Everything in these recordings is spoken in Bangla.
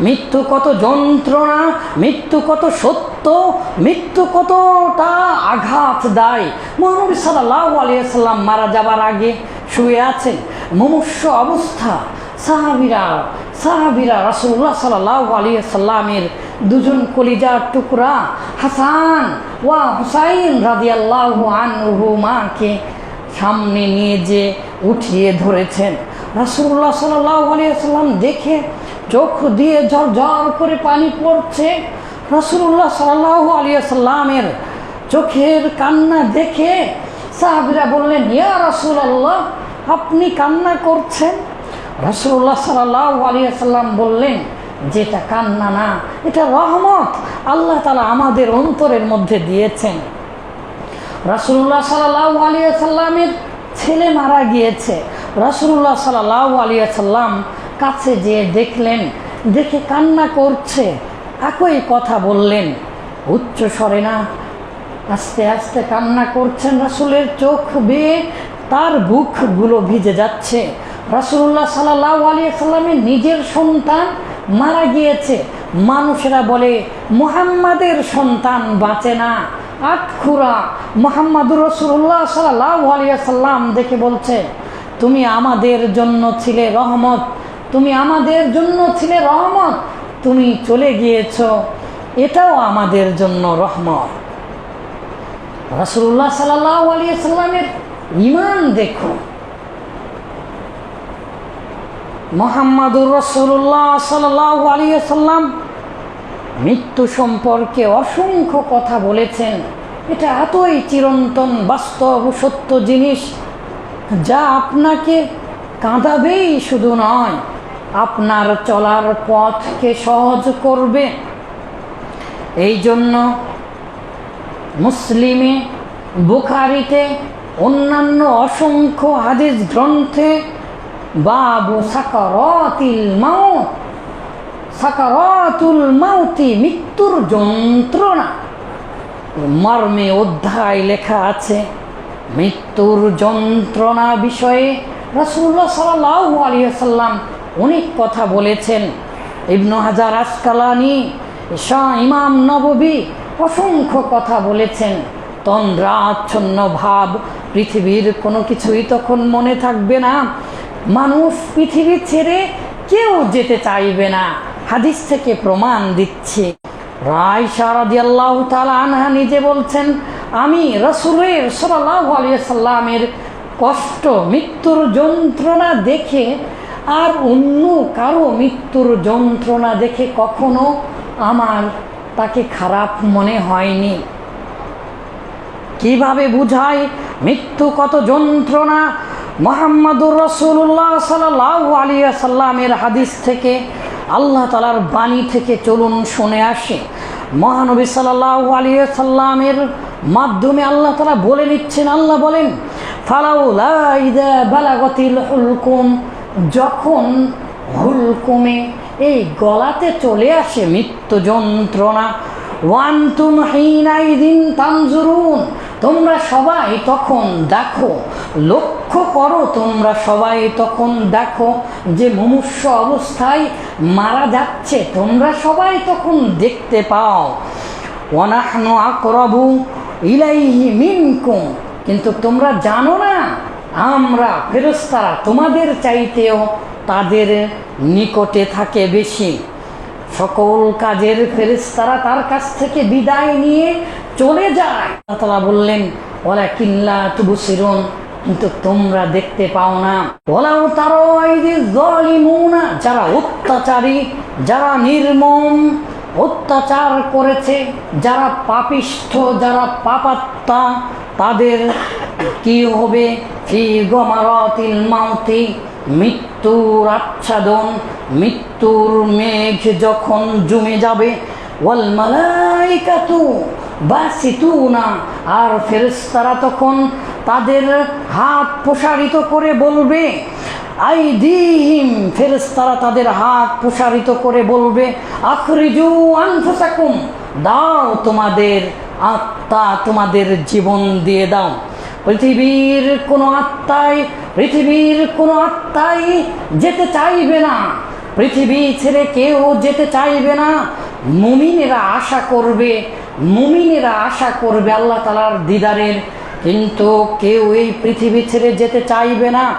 মৃত্যু কত যন্ত্রণা, মৃত্যু কত সত্য, মৃত্যু কতটা আঘাত দেয়। মহানবী সাল্লাহ আলিয়াল্লাম মারা যাবার আগে শুয়ে আছেন। মুমূর্ষ অবস্থা। সাহাবিরা সাহাবিরা রাসুল্লাহ সাল্লাহ আলিয়া দুজন কলিজার টুকরা, হাসান ওয়া হুসাইন রাদিয়াল্লাহ আনহুমাকে সামনে নিয়ে যে উঠিয়ে ধরেছেন। রাসুল্লাহ সাল্লাহ আলিয়া দেখে চোখ দিয়ে ঝর ঝর করে পানি পড়ছে। রাসুল্লাহ সাল্লাহ আলিয়া সাল্লামের চোখের কান্না দেখে সাহাবিরা বললেন, ইয়া রাসুল আল্লাহ আপনি কান্না করছেন? রসুল্লাহ সাল্লাহ আলিয়া বললেন, যেটা কান্না না, এটা রহমত আল্লাহ তালা আমাদের অন্তরের মধ্যে দিয়েছেন। রাসুল্লাহ সাল্লাহ আলিয়া সাল্লামের ছেলে মারা গিয়েছে। রাসুল্লাহ সাল্লাহ আলিয়া সাল্লাম কাছে যেয়ে দেখলেন, দেখে কান্না করছে। একই কথা বললেন, উচ্চ স্বরে, না, আস্তে আস্তে কান্না করছেন রাসুলের চোখ বেয়ে, তার বুকগুলো ভিজে যাচ্ছে। রাসুল্লাহ সাল্লাহ আলিয়া সাল্লামের নিজের সন্তান মারা গিয়েছে। মানুষেরা বলে, মুহাম্মাদের সন্তান বাঁচে না। আটখুরা মোহাম্মদুর রসুল্লাহ সাল্লাহ আলিয়া সাল্লাম দেখে বলছে, তুমি আমাদের জন্য ছিলে রহমত। তুমি আমাদের জন্য ছিলে রহমত। তুমি চলে গিয়েছ, এটাও আমাদের জন্য রহমত। রসুল্লাহ সাল্লামের ইমান দেখো। মোহাম্মদুর রসুল্লাহ সাল্লাম মৃত্যু সম্পর্কে অসংখ্য কথা বলেছেন। এটা এতই চিরন্তন, বাস্তব, সত্য জিনিস যা আপনাকে কাঁদাবেই শুধু নয় আপনার চলার পথকে সহজ করবে। এই জন্য মুসলিমে, বুখারিতে, অন্যান্য অসংখ্য হাদিস গ্রন্থে বাবু সাকারতিল মাউত, সাকারাতুল মাউতি মৃত্যুর যন্ত্রণা। মর্মে অধ্যায় লেখা আছে, মৃত্যুর যন্ত্রণা বিষয়ে রসুল্লাহ সাল্লাহ আলিয়াল্লাম অনেক কথা বলেছেন। ইবনু হাজার আসকালানি, শাহ ইমাম নববী অসংখ্য কথা বলেছেন। তন্দ্রাচ্ছন্ন ভাব পৃথিবীর কোনো কিছুই তখন মনে থাকবে না। মানুষ পৃথিবী ছেড়ে কেউ যেতে চাইবে না। হাদিস থেকে প্রমাণ দিচ্ছে। রায় সারাদি আল্লাহ আনহা নিজে বলছেন, আমি রসুলের সাল্লাহ আলিয়া সাল্লামের কষ্ট, মৃত্যুর যন্ত্রণা দেখে আর অন্য কারও মৃত্যুর যন্ত্রণা দেখে কখনো আমার তাকে খারাপ মনে হয়নি। কীভাবে বুঝায় মৃত্যু কত যন্ত্রণা? মোহাম্মদুর রসুল্লাহ সাল্লাহ আলিয়া সাল্লামের হাদিস থেকে আল্লাহ তালার বাণী থেকে চলুন শুনে আসে। মহানবী সাল্লাহ আলিয়া সাল্লামের মাধ্যমে আল্লাহ তালা বলে নিচ্ছেন, আল্লাহ বলেন ফালাউলাগতিল হুলকুম যখন হুলকুমে এই গলাতে চলে আসে মৃত্যু যন্ত্রণা ওয়ান্তুম হিনাইদিন তানজুরুন, তোমরা সবাই তখন দেখো, লক্ষ্য করো তোমরা সবাই তখন দেখো যে মুমূর্ষ অবস্থায় মারা যাচ্ছে, তোমরা সবাই তখন দেখতে পাও। অনাহন আকরবু ইলাইহি মিনকুম, কিন্তু তোমরা জানো না আমরা ফেরস্তারা তোমাদের চাইতেও তাদের নিকটে থাকে বেশি। সকল কাজের ফেরেস্তারা তার কাছ থেকে বিদায় নিয়ে চলে যায়। তারা বললেন ওলা কিল্লা তুবু সিরুন কিন্তু তোমরা দেখতে পাও না। ওলাও তারো জলিমুনা যারা অত্যাচারী, যারা নির্মম, অত্যাচার করেছে, যারা পাপিষ্ঠ, যারা পাপাত্তা তাদের কি হবে? মাউতি, মৃত্যুর আচ্ছাদন, মৃত্যুর মেঘ যখন জমে যাবে না আর ফেরেশতারা তখন তাদের হাত প্রসারিত করে বলবে আই দিহিম ফেরেশতারা তাদের হাত প্রসারিত করে বলবে, আখরিজু আনফুসাকুম, দাও তোমাদের আত্মা তোমাদের জীবন দিয়ে দাও। পৃথিবীর কোনো আত্মায় পৃথিবীর কোনো আত্মাই যেতে চাইবে না। পৃথিবী ছেড়ে কেউ যেতে চাইবে না। মুমিনেরা আশা করবে, মুমিনেরা আশা করবে আল্লাহ তালার দিদারের। কিন্তু কেউ এই পৃথিবী ছেড়ে যেতে চাইবে না।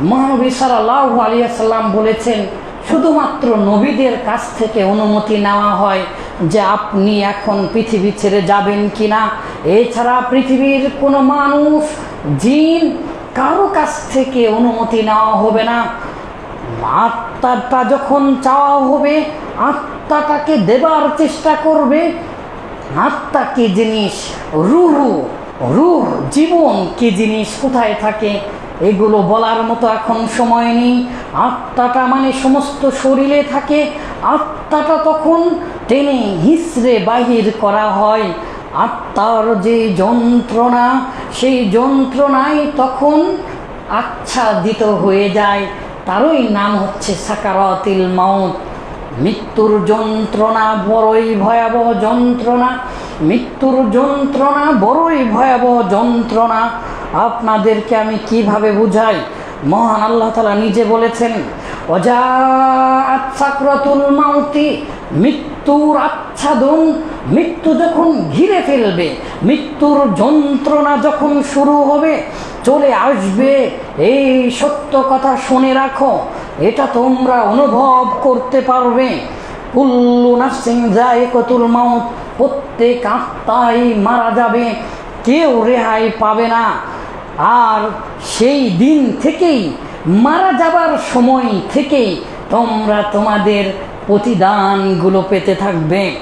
মহানবী সাল্লাহ আলিয়াল্লাম বলেছেন শুধুমাত্র নবীদের কাছ থেকে অনুমতি নেওয়া হয় যে আপনি এখন পৃথিবী ছেড়ে যাবেন কি না এছাড়া পৃথিবীর কোনো মানুষ, জিন কারও কাছ থেকে অনুমতি নেওয়া হবে না। আত্মাটা যখন চাওয়া হবে, আত্মাটাকে দেবার চেষ্টা করবে। আত্মা কি জিনিস? রুহু। রুহ, জীবন কি জিনিস? কোথায় থাকে? এগুলো বলার মতো এখন সময় নেই। আত্মাটা মানে সমস্ত শরীরে থাকে, আত্মাটা তখন টেনে হিসড়ে বাহির করা হয়। আত্মার যে যন্ত্রণা, সেই যন্ত্রণায় তখন আচ্ছাদিত হয়ে যায়। তারই নাম হচ্ছে সাকারাতিল মাউত। মৃত্যুর যন্ত্রণা বড়ই ভয়াবহ যন্ত্রণা। মৃত্যুর যন্ত্রণা বড়ই ভয়াবহ যন্ত্রণা। আপনাদেরকে আমি কীভাবে বুঝাই? মহান আল্লাহ তালা নিজে বলেছেন মাউতি, মৃত্যুর আচ্ছাদন, মৃত্যু যখন ঘিরে ফেলবে, মৃত্যুর যন্ত্রণা যখন শুরু হবে, চলে আসবে, এই সত্য কথা শুনে রাখো, এটা তোমরা অনুভব করতে পারবে। কুল্লু নাসিং যায় কতুল মাউত, প্রত্যেক আত্মাই মারা যাবে, কেউ রেহাই পাবে না। আর সেই দিন থেকেই, মারা যাবার সময় থেকেই তোমরা তোমাদের প্রতিদানগুলো পেতে থাকবে।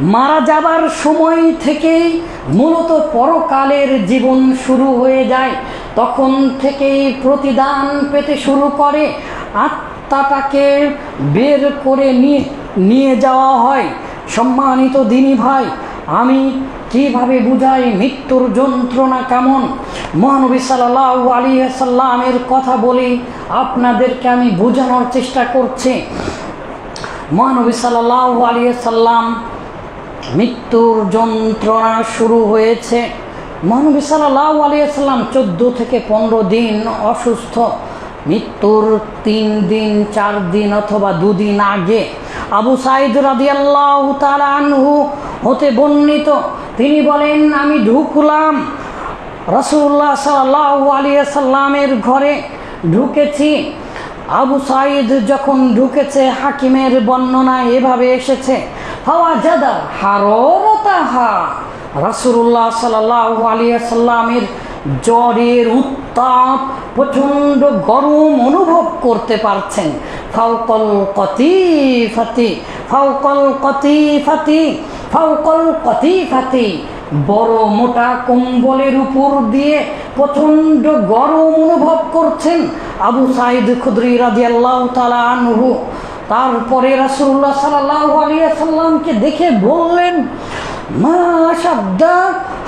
মারা যাবার সময় থেকেই মূলত পরকালের জীবন শুরু হয়ে যায়। তখন থেকেই প্রতিদান পেতে শুরু করে, আত্মাটাকে বের করে নিয়ে নিয়ে যাওয়া হয়। সম্মানিত দিনী ভাই, আমি কীভাবে বুঝাই মৃত্যুর যন্ত্রণা কেমন? মহানবী সাল্লাহ আলী সাল্লামের কথা বলি আপনাদেরকে আমি বোঝানোর চেষ্টা করছি। মহানবী সাল্লাহ আলী সাল্লাম মৃত্যুর যন্ত্রণা শুরু হয়েছে। মহানবী সাল্লাহ আলিয়াল্লাম চোদ্দ থেকে পনেরো দিন অসুস্থ। মৃত্যুর তিন দিন, চার দিন অথবা দুদিন আগে আবু সাইদ রাদিয়াল্লাহ আনহু হতে বর্ণিত তিনি বলেন, আমি ঢুকলাম। রসুল্লাহ সাল্লাহ আলিয়া সাল্লামের ঘরে ঢুকেছি। আবু সাইদ যখন ঢুকেছে, হাকিমের বর্ণনায় এভাবে এসেছে হাওয়া জাদা হারতাহা রাসুল্লাহ সাল্লাহ আলিয়া সাল্লামের জ্বরের উত্তাপ প্রচণ্ড গরম অনুভব করতে পারছেন। ফাউকল কতি ফাতি ফাউকল কতি ফাতি ফাউকল কতি ফাতি বড় মোটা কম্বলের উপর দিয়ে প্রচণ্ড গরম অনুভব করছেন আবু সাইদ খুদ্রি রাজি আল্লাহ তালা আনহু। তারপরে রাসুল্লাহ সাল্লাহ আলিয়া সাল্লামকে দেখে বললেন, মা সাদ্দা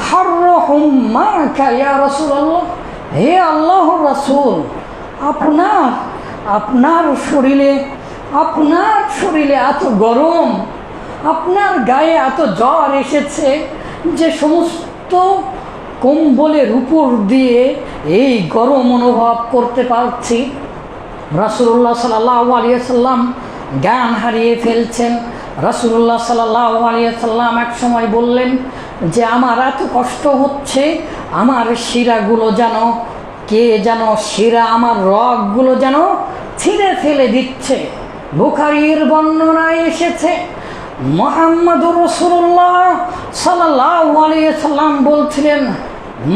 হার মা কায়া রসুল্লাহ হে আল্লাহ রাসুল, আপনার আপনার শরীরে আপনার শরীরে এত গরম আপনার গায়ে এত জ্বর এসেছে যে সমস্ত কম্বলের উপর দিয়ে এই গরম অনুভব করতে পারছি। রাসুল্লাহ সাল্লাহ আলিয়াল্লাম জ্ঞান হারিয়ে ফেলছেন। রাসুল্লাহ সাল্লাহ আলিয়াল্লাম এক সময় বললেন যে, আমার এত কষ্ট হচ্ছে, আমার শিরাগুলো যেন, কে যেন শিরা আমার রগগুলো যেন ছিঁড়ে ফেলে দিচ্ছে। বুখারির বর্ণনায় এসেছে মোহাম্মদুর রসুল্লাহ সাল্লাহ আলিয়াল্লাম বলছিলেন,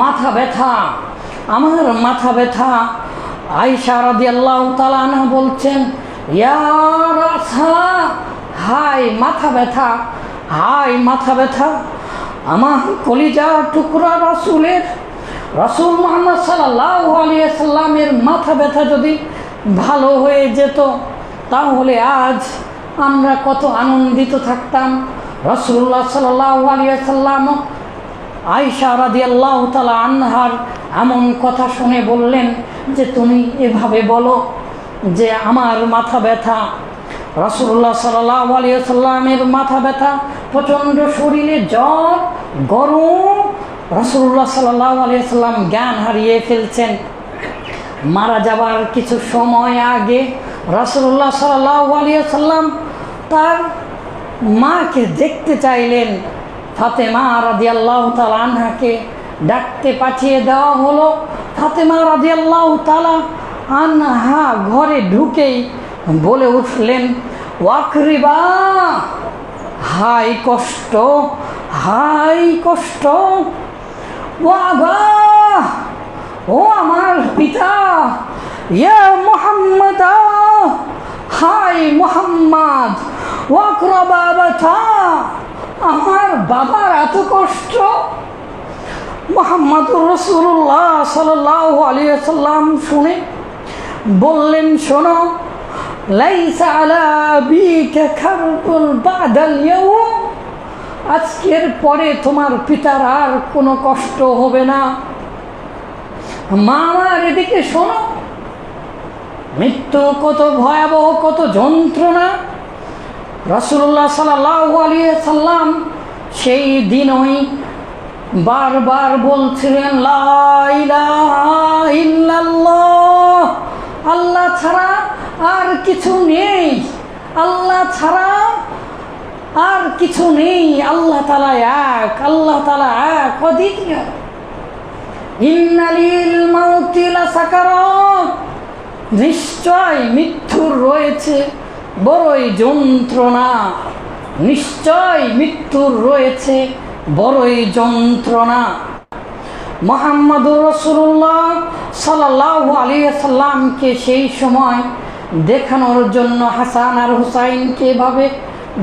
মাথা ব্যথা, আমার মাথা ব্যথা। আইসা রাদি আল্লাহ তালানা বলছেন ইয়ার হাই মাথা ব্যথা হাই মাথা ব্যথা। আমার কলিজা টুকরা রসুলের, রসুল মোহাম্মদ সাল্লাহ আলিয়া মাথা ব্যথা যদি ভালো হয়ে যেত, তাহলে আজ আমরা কত আনন্দিত থাকতাম। রসুল্লাহ সাল্লাহ আলিয়া সাল্লাম আয়সা রাদি আল্লাহ তালা আনহার এমন কথা শুনে বললেন যে, তুমি এভাবে বলো যে, আমার মাথা ব্যথা। রসুল্লাহ সাল্লাহ মাথা ব্যথা প্রচণ্ড শরীরে জ্বর, গরম। রসুল্লাহ সাল্লাহ জ্ঞান হারিয়ে ফেলছেন। মারা যাবার কিছু সময় আগে রাসুল্লাহ সাল্লাহ আলিয়া সাল্লাম তার মাকে দেখতে চাইলেন। ফাতেমা রাজি আল্লাহ আনহাকে ডাকতে পাঠিয়ে দেওয়া হলো। ফাতেমা রাজি আল্লাহ তালা আনহা ঘরে ঢুকেই বলে উঠলেন, ওয়াকরিবা, হাই কষ্ট হাই কষ্ট। ও আমার পিতা, ইয়া মোহাম্মদ, হাই মোহাম্মদ। আমার বাবার এত কষ্ট। মোহাম্মদুর রসুল্লাহ সাল্লাহ আলিয়া সাল্লাম শুনে বললেন, শোনো, লাইসা আলা বিকা খারবুল বাদাল আজকের পরে তোমার পিতার আর কোনো কষ্ট হবে না। মা আমার এদিকে শোনো, মৃত্যু কত ভয়াবহ, কত যন্ত্রণা। রসুল্লাহ সাল্লাম সেই দিনই বারবার বলছিলেন আল্লাহ ছাড়া আর কিছু নেই, আল্লাহ ছাড়া আর কিছু নেই, আল্লাহ তালা এক, আল্লাহ তালা এক, অদ্বিতীয়। মাউতিলা নিশ্চয় মৃত্যুর রয়েছে। বড়ই যন্ত্রণা, নিশ্চয় মৃত্যুর রয়েছে বড়ই যন্ত্রণা। মোহাম্মদুর রসুল্লাহ সাল্লাহ আলী সাল্লামকে সেই সময় দেখানোর জন্য হাসান আর হুসাইনকে এভাবে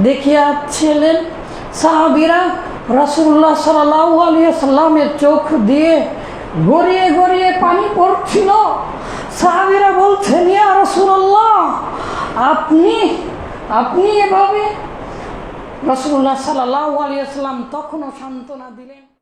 দেখিয়াছিলেন। সাহাবিরা রসুল্লাহ সাল্লাহ আলী সাল্লামের চোখ দিয়ে গড়িয়ে গড়িয়ে পানি পড়ছিল। সাহাবিরা বলছেন, ইয়া রসুল্লাহ আপনি আপনি এভাবে রসুল্লাহ সাল্লাহ আলিয়া তখনও সান্ত্বনা দিলেন?